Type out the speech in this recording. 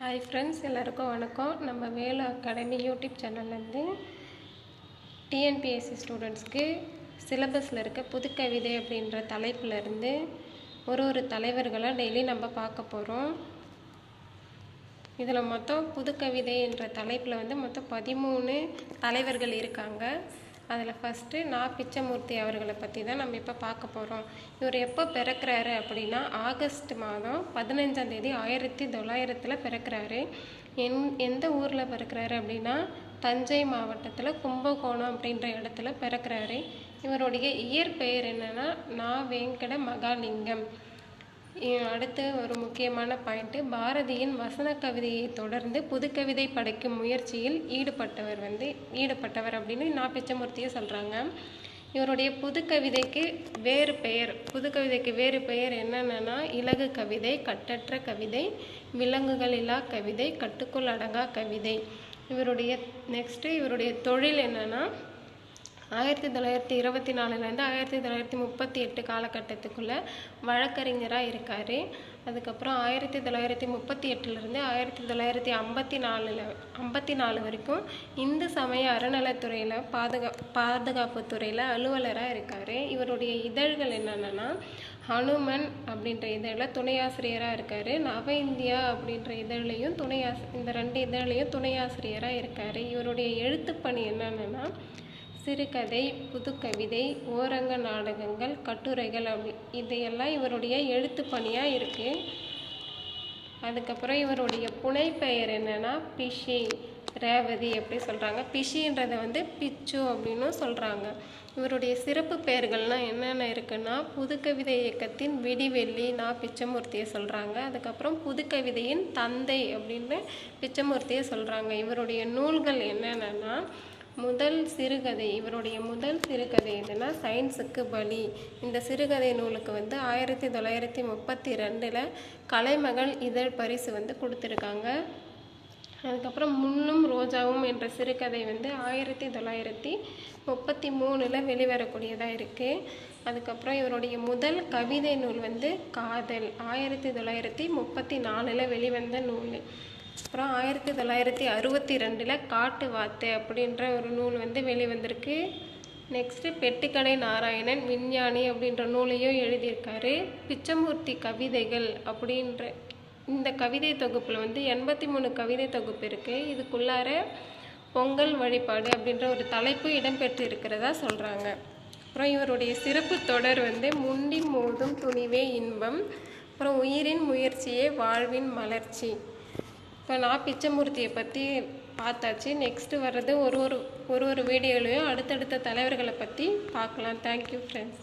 Hi friends எல்லாருக்கும் வணக்கம். நம்ம வேலு அகாடமி யூடியூப் சேனல்லேருந்து டிஎன்பிஎஸ்சி ஸ்டூடெண்ட்ஸ்க்கு சிலபஸில் இருக்க புதுக்கவிதை அப்படின்ற தலைப்பில் இருந்து ஒரு ஒரு தலைவர்களை டெய்லி நம்ம பார்க்க போகிறோம் இதில் மொத்தம் புதுக்கவிதை என்ற தலைப்பில் வந்து மொத்தம் பதிமூணு தலைவர்கள் இருக்காங்க. அதில் ஃபஸ்ட்டு நா பிச்சமூர்த்தி அவர்களை பற்றி தான் நம்ம இப்போ பார்க்க போகிறோம் இவர் எப்போ பிறக்கிறாரு அப்படின்னா ஆகஸ்ட் மாதம் பதினஞ்சாம் தேதி ஆயிரத்தி தொள்ளாயிரத்தில் பிறக்கிறாரு. என் எந்த ஊரில் பிறக்கிறாரு அப்படின்னா தஞ்சை மாவட்டத்தில் கும்பகோணம் அப்படின்ற இடத்துல பிறக்கிறாரு. இவருடைய இயற்பெயர் என்னென்னா நா வெங்கட மகாலிங்கம். அடுத்து ஒரு முக்கியமான பாயிண்ட்டு பாரதியின் வசன கவிதையை தொடர்ந்து புதுக்கவிதை படைக்கும் முயற்சியில் ஈடுபட்டவர் வந்து ஈடுபட்டவர் அப்படின்னு நா பிச்சமூர்த்தியை சொல்கிறாங்க இவருடைய புதுக்கவிதைக்கு வேறு பெயர் புதுக்கவிதைக்கு வேறு பெயர் என்னென்னா இலகு கவிதை கட்டற்ற கவிதை விலங்குகள் இல்லா கவிதை கட்டுக்குள் அடங்கா கவிதை. இவருடைய நெக்ஸ்ட்டு இவருடைய தொழில் என்னென்னா ஆயிரத்தி தொள்ளாயிரத்தி இருபத்தி நாலுலேருந்து ஆயிரத்தி தொள்ளாயிரத்தி முப்பத்தி எட்டு காலகட்டத்துக்குள்ளே வழக்கறிஞராக இருக்கார். அதுக்கப்புறம் ஆயிரத்தி தொள்ளாயிரத்தி முப்பத்தி எட்டுலேருந்து ஆயிரத்தி தொள்ளாயிரத்தி ஐம்பத்தி நாலில் ஐம்பத்தி நாலு வரைக்கும் இந்து சமய அறநிலைத்துறையில் பாதுகா பாதுகாப்பு துறையில் அலுவலராக இருக்கார். இவருடைய இதழ்கள் என்னென்னா ஹனுமன் அப்படின்ற இதழில் துணையாசிரியராக இருக்கார். நவ இந்தியா அப்படின்ற இதழ்லையும் துணையாசி இந்த ரெண்டு இதழ்லையும் துணையாசிரியராக இருக்கார். இவருடைய எழுத்துப்பணி என்னென்னா சிறுகதை புதுக்கவிதை ஓரங்க நாடகங்கள் கட்டுரைகள் அப்படி. இதையெல்லாம் இவருடைய எழுத்து பணியாக இருக்குது அதுக்கப்புறம் இவருடைய புனைப்பெயர் என்னென்னா பிஷி ரேவதி அப்படி சொல்கிறாங்க பிஷின்றதை வந்து பிச்சு அப்படின்னும் சொல்கிறாங்க இவருடைய சிறப்பு பெயர்கள்லாம் என்னென்ன இருக்குன்னா புதுக்கவிதை இயக்கத்தின் விடிவெள்ளி நான் பிச்சமூர்த்தியை சொல்கிறாங்க அதுக்கப்புறம் புதுக்கவிதையின் தந்தை அப்படின்னு பிச்சமூர்த்தியை சொல்கிறாங்க இவருடைய நூல்கள் என்னென்னா முதல் சிறுகதை இவருடைய முதல் சிறுகதை என்னென்னா சயின்ஸுக்கு பலி. இந்த சிறுகதை நூலுக்கு வந்து ஆயிரத்தி தொள்ளாயிரத்தி முப்பத்தி ரெண்டில் கலைமகள் இதழ் பரிசு வந்து கொடுத்துருக்காங்க. அதுக்கப்புறம் முன்னும் ரோஜாவும் என்ற சிறுகதை வந்து ஆயிரத்தி தொள்ளாயிரத்தி முப்பத்தி மூணில் வெளிவரக்கூடியதாக இருக்குது அதுக்கப்புறம் இவருடைய முதல் கவிதை நூல் வந்து காதல் ஆயிரத்தி தொள்ளாயிரத்தி முப்பத்தி நாலில் வெளிவந்த நூல். அப்புறம் ஆயிரத்தி தொள்ளாயிரத்தி அறுபத்தி ரெண்டில் காட்டு வாத்து அப்படின்ற ஒரு நூல் வந்து வெளிவந்திருக்கு. நெக்ஸ்ட்டு பெட்டுக்கடை நாராயணன் விஞ்ஞானி அப்படின்ற நூலையும் எழுதியிருக்காரு. பிச்சமூர்த்தி கவிதைகள் அப்படின்ற இந்த கவிதை தொகுப்பில் வந்து எண்பத்தி மூணு கவிதை தொகுப்பு இருக்குது இதுக்குள்ளார பொங்கல் வழிபாடு அப்படின்ற ஒரு தலைப்பு இடம்பெற்று இருக்கிறதா சொல்கிறாங்க அப்புறம் இவருடைய சிறப்பு தொடர் வந்து முண்டி மோதும் துணிவே இன்பம். அப்புறம் உயிரின் முயற்சியே வாழ்வின் மலர்ச்சி. இப்போ நான் பிச்சமூர்த்தியை பற்றி பார்த்தாச்சு. நெக்ஸ்ட்டு வர்றது ஒரு ஒரு ஒரு ஒரு வீடியோலையும் அடுத்தடுத்த தலைவர்களை பற்றி பார்க்கலாம். Thank you friends